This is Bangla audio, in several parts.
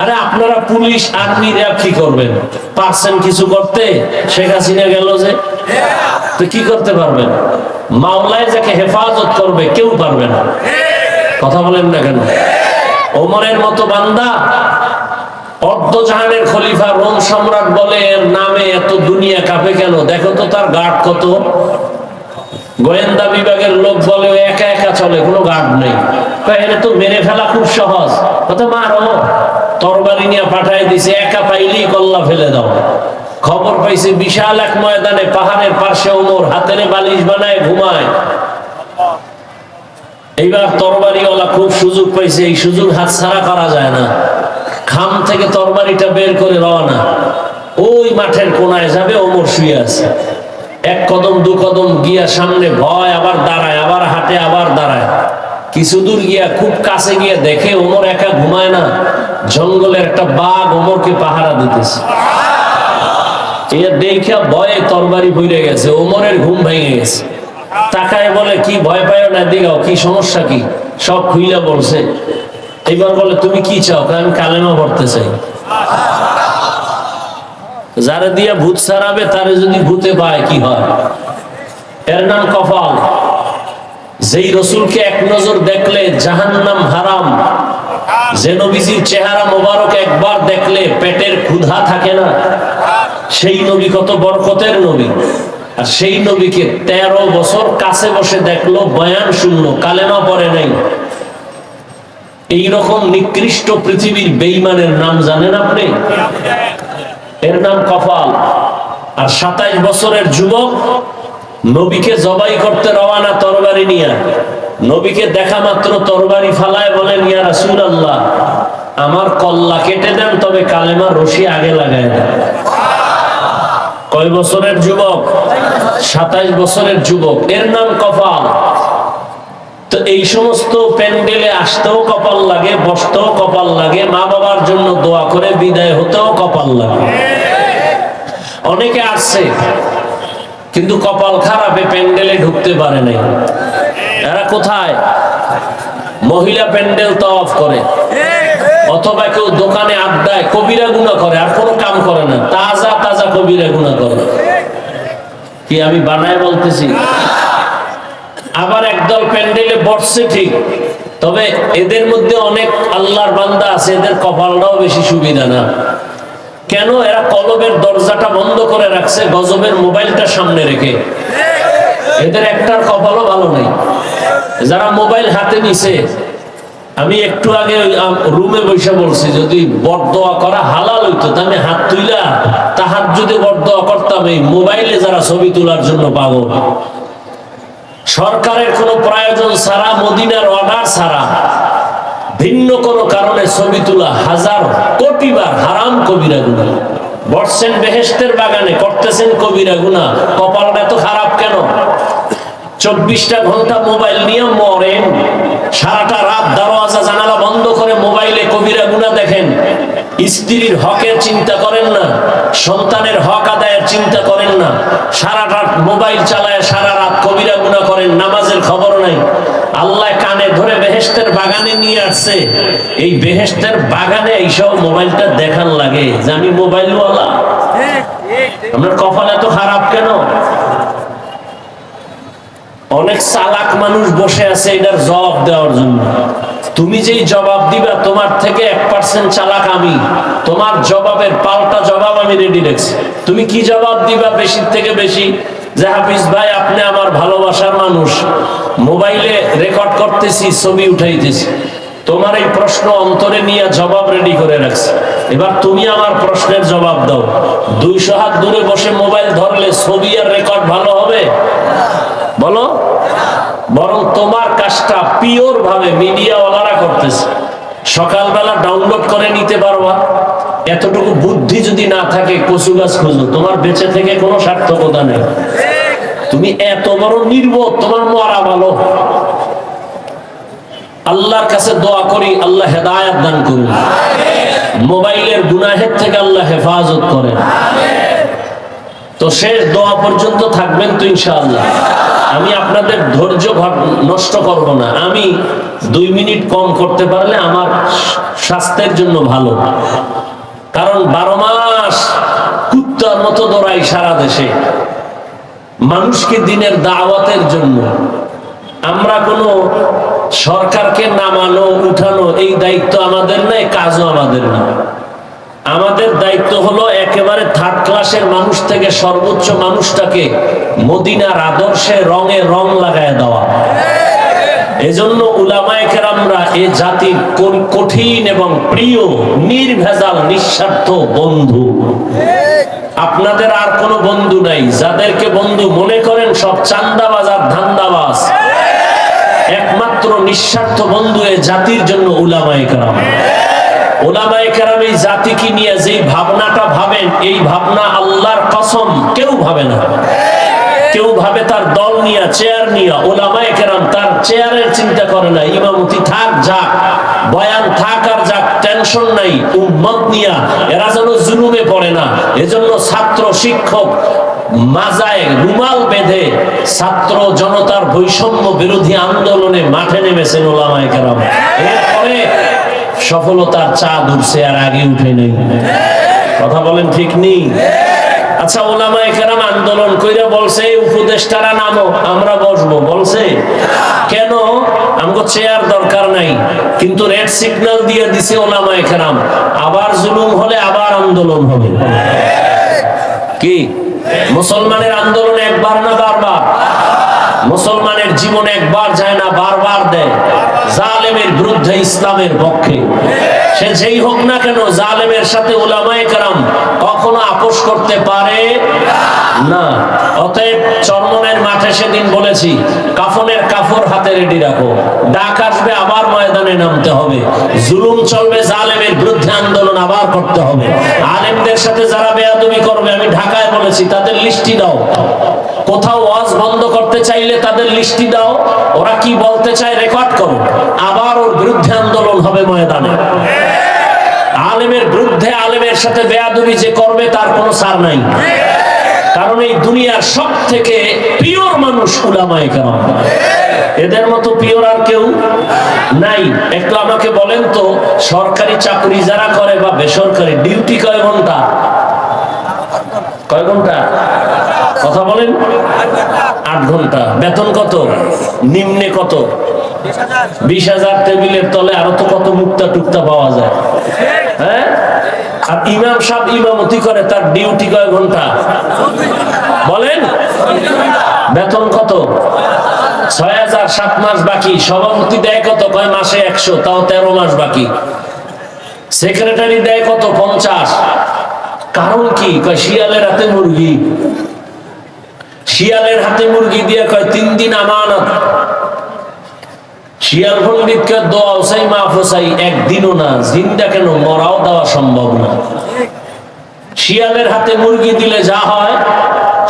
আরে আপনারা পুলিশ, আর্মি, র্যাব কি করবেন? পারছেন কিছু করতে? শেখ হাসিনা গেল যে। তো কি করতে পারবেন? মাওলায় যাকে হেফাজত করবে, কেউ পারবে না। কথা বলেন না কেন? ওমরের মতো বান্দা, অর্ধজাহানের খলিফা রোম সম্রাট বলে এর নামে এত দুনিয়া কাঁপে কেন? দেখো তো তার গার্ড কত। গোয়েন্দা বিভাগের লোক বলে একা একা চলে, কোনো গার্ড নেই। তো মেরে ফেলা খুব সহজ। কত মারো। তরবারি নিয়ে পাঠাই দিছে, একা পাইলেই কল্লা ফেলে দাও। খবর পাইছে, বিশাল এক ময়দানে পাহাড়ের পাশে ওমর হাতের বালিশ বানায় ঘুমায়। এইবার তরবারিওয়ালা খুব সুযোগ পাইছে, এই সুযোগ হাতছাড়া করা যায় না। খাম থেকে তরবারিটা বের করে রওনা। ওই মাঠের কোনায় যাবে, ওমর শুয়ে আছে। এক কদম, দু কদম গিয়া সামনে ভয়, আবার দাঁড়ায়, আবার হাঁটে, আবার দাঁড়ায়। কিছু দূর গিয়া খুব কাছে গিয়ে দেখে ওমর একা ঘুমায় না। জঙ্গলের একটা বাঘ ওমরকে পাহারা দিতেছে। সমস্যা কি? সব বলে, তুমি কি চাও? কালেমা পড়তে চাই। যারা দিয়া ভূত সারাবে তারে যদি ভূতে পায়, কি হয়? এর নাম কপাল। যেই রসুলকে এক নজর দেখলে জাহান্নাম হারাম, যে নবীজির চেহারা মোবারক একবার দেখলে পেটের ক্ষুধা থাকে না, সেই নবী কত বরকতের নবী। আর সেই নবীকে তেরো বছর কাছে বসে দেখল, বয়ান শুনলো, কালেমা পরে নাই। এইরকম নিকৃষ্ট পৃথিবীর বেইমানের নাম জানেন আপনি? এর নাম কপাল আর সাতাইশ বছরের যুবক নবীকে জবাই করতে রওয়ানা তরবারি নিয়ে। নবীকে দেখা মাত্র তরবারি ফালায় বলেন, ইয়া রাসূল আল্লাহ আমার কল্লা কেটে দেন, তবে কালেমা রশি আগে লাগায় দেন। কয় বছরের যুবক? সাতাইশ বছরের যুবক। এর নাম কপাল। তো এই সমস্ত প্যান্ডেলে আসতেও কপাল লাগে, বসতেও কপাল লাগে মা বাবার জন্য দোয়া করে বিদায় হতেও কপাল লাগে। অনেকে আসছে কিন্তু কপাল খারাপে প্যান্ডেলে ঢুকতে পারে নাই। এরা কোথায়? মহিলা প্যান্ডেল তফ করে, অথবা কেউ দোকানে আড্ডায় কবিরা গুণা করে, আর কোনো কাম করে না, তাজা তাজা কবিরা গুণা করে। কি আমি বানায় বলতেছি? আবার একদল প্যান্ডেলে বসছে ঠিক, তবে এদের মধ্যে অনেক আল্লাহর বান্দা আছে, এদের কপালটাও বেশি সুবিধা না। কেন এরা কলবের দরজাটা বন্ধ করে রাখছে, গজবের মোবাইলটা সামনে রেখে? এদের একটার কপালও ভালো নেই। যারা মোবাইল হাতে নিছে, আমি একটু আগে রুমে বসে বলছি, যদি বরদোয়া করা হালাল হইতো, তা আমি হাত তুইলা তাহার যদি বরদোয়া করতাম, এই মোবাইলে যারা ছবি তোলার জন্য পাবো। সরকারের কোনো প্রয়োজন ছাড়া, মদিনার অর্ডার ছাড়া। ভিন্ন কোনো কারণে ছবি তোলা হাজার কোটি বার হারাম কবিরা গুণা। বসছেন বেহেস্তের বাগানে, করতেছেন কবিরা গুণা। কপালটা তো খারাপ কেন? চব্বিশটা ঘণ্টা মোবাইল নিয়ে মরেন। সারাটা রাত দরওয়াজা জানালা বন্ধ করে মোবাইলে কবিরা গুণা দেখেন। স্ত্রীর হকের চিন্তা করেন না, সন্তানের হক আদায়ের চিন্তা করেন না সারা রাত মোবাইল চালায় সারা রাত কবিরা গুণা করেন, নামাজের খবর নাই। আল্লাহ কানে ধরে বেহেস্তের বাগানে নিয়ে আসছে। এই বেহেস্তের বাগানে এইসব মোবাইলটা দেখান লাগে যে আমি মোবাইলওয়ালা। আমরা কপাল এত খারাপ কেন? অনেক চালাক মানুষ বসে আছে এটার জবাব দেওয়ার জন্য। তুমি যেই জবাব দিবা, তোমার থেকে এক পার্সেন্ট চালাক আমি। তোমার জবাবের পাল্টা জবাব আমি রেডি রেখেছি। তুমি কি জবাব দিবা বেশির থেকে বেশি? যে হাফিজ ভাই, আপনি আমার ভালোবাসার মানুষ। মোবাইলে রেকর্ড করতেছি, ছবি উঠাইতেছি। তোমার এই প্রশ্ন অন্তরে নিয়ে জবাব রেডি করে রাখছি। এবার তুমি আমার প্রশ্নের জবাব দাও। দুইশো হাত দূরে বসে মোবাইল ধরলে ছবি আর রেকর্ড ভালো হবে? বলো। বরং তোমার কাজটা পিওর ভাবে মিডিয়াওয়ালারা করতেছে। সকালবেলা ডাউনলোড করে নিতে পারবা এতটুকু বুদ্ধি যদি না থাকে, কচু গাছ খুঁজো। তোমার বেঁচে থেকে কোনো সার্থকতা নেই। তুমি এত বড় নির্বোধ, তোমার মরা ভালো। আল্লাহর কাছে দোয়া করি, আল্লাহ হেদায়াত দান করুন। মোবাইলের গুনাহের থেকে আল্লাহ হেফাজত করেন। তো শেষ দোয়া পর্যন্ত থাকবেন তো ইনশাআল্লাহ। আমি আপনাদের ধৈর্য নষ্ট করব না। আমি দুই মিনিট কম করতে পারলে আমার স্বাস্থ্যের জন্য ভালো। কারণ বারো মাস কুত্তার মতো দৌড়াই সারা দেশে। মানুষকে দিনের দাওয়াতের জন্য। আমরা কোনো সরকারকে নামানো, উঠানো, এই দায়িত্ব আমাদের নাই কাজও আমাদের না আমাদের দায়িত্ব হলো একেবারে থার্ড ক্লাসের মানুষ থেকে সর্বোচ্চ মানুষটাকে মদিনার আদর্শে রঙে রং লাগায় দেওয়া। এজন্য উলামায়ে কেরামরা এ জাতির কোন- কঠিন এবং প্রিয়, নির্ভেজাল, নিঃস্বার্থ বন্ধু। আপনাদের আর কোনো বন্ধু নাই। যাদেরকে বন্ধু মনে করেন সব চান্দাবাজ আর ধান্দাবাজ। একমাত্র নিঃস্বার্থ বন্ধু এ জাতির জন্য উলামায়ে কেরাম। না। চেয়ারের চিন্তা করে না, ইমামতি থাক, যাক, বয়ান থাক আর যাক টেনশন নাই, উম্মত নিয়া, এরা যেন জুলুমে পড়ে না, এজন্য ছাত্র, শিক্ষক, মাজায় রুমাল বেঁধে ছাত্র জনতার বৈষম্য বিরোধী আন্দোলনে মাঠে নেমেছেন ওলামায়ে কেরাম। এরপরে সফলতার চাঁদ উঠছে আর আগে উঠে নেই। কথা বলেন ঠিক নেই? আচ্ছা ওলামা এখানে আন্দোলন কইরা বলছে উপদেষ্টারা নামো, আমরা বসবো। বলছে? কেন? আমগো চেয়ার দরকার নাই, কিন্তু রেড সিগন্যাল দিয়ে দিছে ওলামা একরাম আবার জুলুম হলে আবার আন্দোলন হবে। কি? মুসলমানের আন্দোলন একবার না বারবার? মুসলমানের জীবন একবার যায় না, বারবার দেয়। জালেমের বিরুদ্ধে ইসলামের পক্ষে। সে যেই হোক না কেন, জালেমের সাথে ওলামায়ে কেরাম কখনো আপোষ করতে পারে না। অতএব চরমনের মাঠে সেদিন বলেছি, কাফনের কাফর হাতে রেডি রাখো। ডাক আসবে, আবার ময়দানে নামতে হবে। জুলুম চলবে, জালেমের বিরুদ্ধে আন্দোলন আবার করতে হবে। আলেমদের সাথে যারা বেয়াদবি করবে, আমি ঢাকায় বলেছি, তাদের লিস্টি দাও। কোথাও ওয়াজ বন্ধ করতে চাইলে তাদের লিস্টি দাও। ওরা কি বলতে চায় রেকর্ড করো। আবার ওর বিরুদ্ধে আন্দোলন হবে ময়দানে। আলেমের বিরুদ্ধে আলেমের সাথে বেয়াদবি যে করবে, তার কোনো সার নাই। কারণ এই দুনিয়ার সব থেকে পিওর মানুষ উলামায়ে কেরাম। এদের মতো পিওর আর কেউ নাই। একটু আমাকে বলেন তো, সরকারি চাকরি যারা করে বা বেসরকারি ডিউটি কয় ঘণ্টা? কয় ঘণ্টা? কথা বলেন। আট ঘণ্টা। বেতন কত? নিম্নে কত? বিশ হাজার টেবিলের তলে আরও তো কত মুক্তা টুকতা পাওয়া যায়। হ্যাঁ? আর ইমাম সাহেব ইমামতি করে, তার ডিউটি কয় ঘণ্টা? বলেন। বেতন কত? ছয় হাজার সাত মাস বাকি। সভাপতি দেয় কত? কয় মাসে একশো? তাও তেরো মাস বাকি। সেক্রেটারি দেয় কত? পঞ্চাশ। কারণ কি? কয়, শিয়ালের হাতে মুরগি। শিয়ালের হাতে মুরগি দিয়ে কয়, তিন দিন আমানত। শিয়াল পণ্ডিতকে দোয়া ওসাই মা ফোসাই একদিনও না, জিন্দা কেন? মরাও দেওয়া সম্ভব না। শিয়ালের হাতে মুরগি দিলে যা হয়,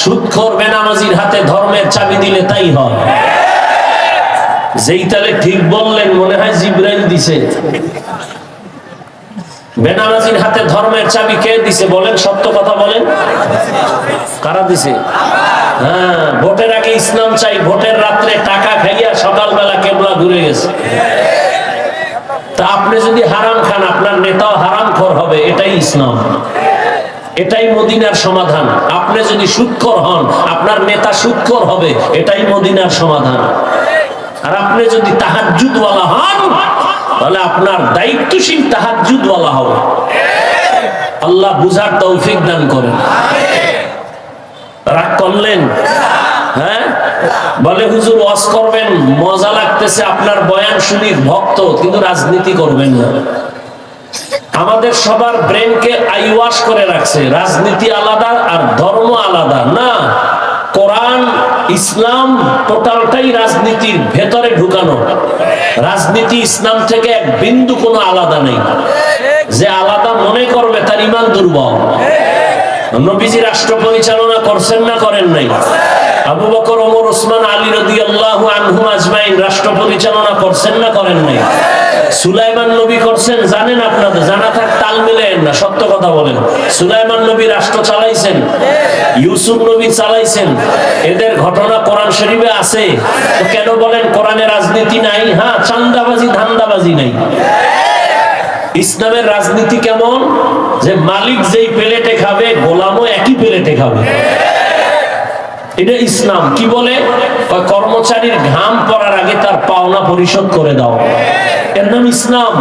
সুৎখর বেনামাজির হাতে ধর্মের চাবি দিলে তাই হয়। যেই তালে ঠিক বললেন, মনে হয় জিব্রাইল দিছে। বেনামাজির হাতে ধর্মের চাবি কে দিছে বলেন, সত্য কথা বলেন? কারা দিছে? হ্যাঁ ভোটের আগে ইসলাম চাই, ভোটের রাত্রে টাকা খাইয়া সকালবেলা কেবলা ঘুরে গেছে। তা আপনি যদি হারাম খান, আপনার নেতাও হারাম খর হবে, এটাই ইসলাম। এটাই মদিনার সমাধান। আপনি যদি সুৎকর হন, আপনার নেতা সুৎকর হবে, এটাই মদিনার সমাধান। আর আপনি যদি তাহাজুদওয়ালা হন তাহলে আপনার দায়িত্বশীল তাহাজুদওয়ালা হবে। আল্লাহ বুঝার তৌফিক দান করেন। রাগ করলেন? হ্যাঁ? বলে, হুজুর, ওয়াজ করবেন, মজা লাগতেছে আপনার বয়ান শুনি, ভক্ত, কিন্তু রাজনীতি করবেন না। আমাদের সবার ব্রেনকে আইওয়াশ করে রাখছে। রাজনীতি আলাদা আর ধর্ম আলাদা। না, কোরআন ইসলাম টোটালটাই রাজনীতির ভেতরে ঢুকানো। রাজনীতি ইসলাম থেকে এক বিন্দু কোনো আলাদা নেই। যে আলাদা মনে করবে তার ইমান দুর্বল। নবীজি রাষ্ট্র পরিচালনা করছেন না, করেন নাই। আবু বকর, ওমর, ওসমান, আলী রদি আল্লাহ আনহু আজমাইন রাষ্ট্র পরিচালনা করছেন না, করেন নাই। সুলাইমান নবী করছেন, জানেন আপনাদের জানা থাক তাল মিলেন না, সত্য কথা বলেন। সুলাইমান নবী রাষ্ট্র চালাইছেন, ইউসুফ নবী চালাইছেন, এদের ঘটনা কোরআন শরীফে আছে। তো কেন বলেন কোরআনে রাজনীতি নাই? হ্যাঁ চান্দাবাজি, ধান্দাবাজি নাই। ইসলামের রাজনীতি কেমন? যে মালিক যেই প্লেটে খাবে, গোলামও একই প্লেটে খাবে। এটা ইসলাম। কি বলে? কর্মচারীর ঘাম পড়ার আগে তার পাওনা পরিশোধ করে দাও। এর নাম ইসলাম।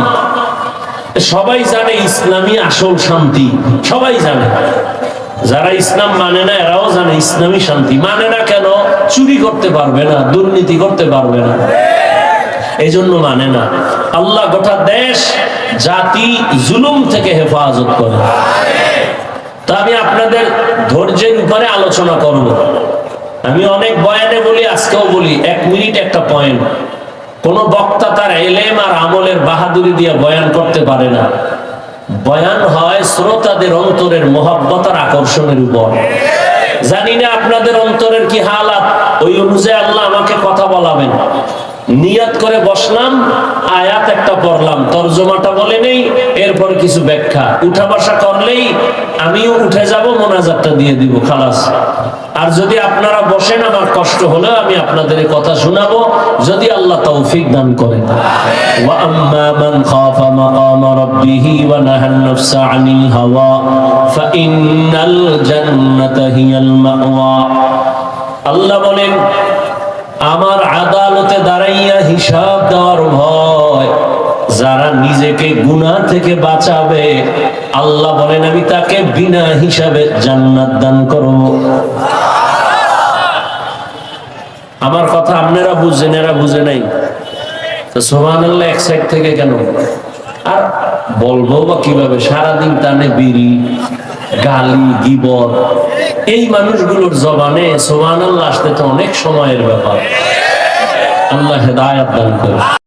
সবাই জানে ইসলামী আসল শান্তি। সবাই জানে। যারা ইসলাম মানে না, এরাও জানে ইসলামী শান্তি। মানে না কেন? চুরি করতে পারবে না, দুর্নীতি করতে পারবে না। এই জন্য মানে না। আল্লাহ গোটা দেশ, জাতি, জুলুম থেকে হেফাজত করে। তা আমি আপনাদের ধৈর্যের উপরে আলোচনা করব। আমি অনেক বয়ানে বলি, আজকেও বলি। এক মিনিট একটা পয়েন্ট কোন বক্তা তার এলেম আর আমলের বাহাদুরি দিয়ে বয়ান করতে পারে না। বয়ান হয় শ্রোতাদের অন্তরের মহাব্বত আর আকর্ষণের উপর। জানি না আপনাদের অন্তরের কি হালাত, ওই অনুযায়ী আল্লাহ আমাকে কথা বলাবেন। নিয়াত করে বসলাম, আয়াত একটা পড়লাম, তর্জমাটা বলে নেই, এরপর কিছু ব্যাখ্যা। উঠা বসা করলেই আমিও উঠে যাব, মোনাজাতটা দিয়ে দিব, খালাস। আর যদি আপনারা বসেন, আমার কষ্ট হলে, আমি আপনাদের কথা শোনাবো, যদি আল্লাহ তৌফিক দান করেন ওয়া আম্মা মান খাফা মাকাম রাব্বিহি ওয়া নাহান নাফসা আনিল হাওয়া ফাইন্নাল জান্নাতা হিয়াল মাওয়া। আল্লাহ বলেন আমার আদালতে দাঁড়াইয়া হিসাব দেওয়ার ভয়। যারা নিজেকে গুনাহ থেকে বাঁচাবে, আল্লাহ বলেন, আমি তাকে বিনা হিসাবে জান্নাত দান করব। আমার কথা আপনারা বুঝছেন, এরা বুঝে নাই। তো সোহান আল্লাহ এক সাইড থেকে কেন? আর বলব বা কীভাবে? সারাদিন টানে বিড়ি। গালি, গিবর। এই মানুষগুলোর জবানে সোহান আল্লাহ আসতে তো অনেক সময়ের ব্যাপার। আল্লাহ হেদায়াত দান করে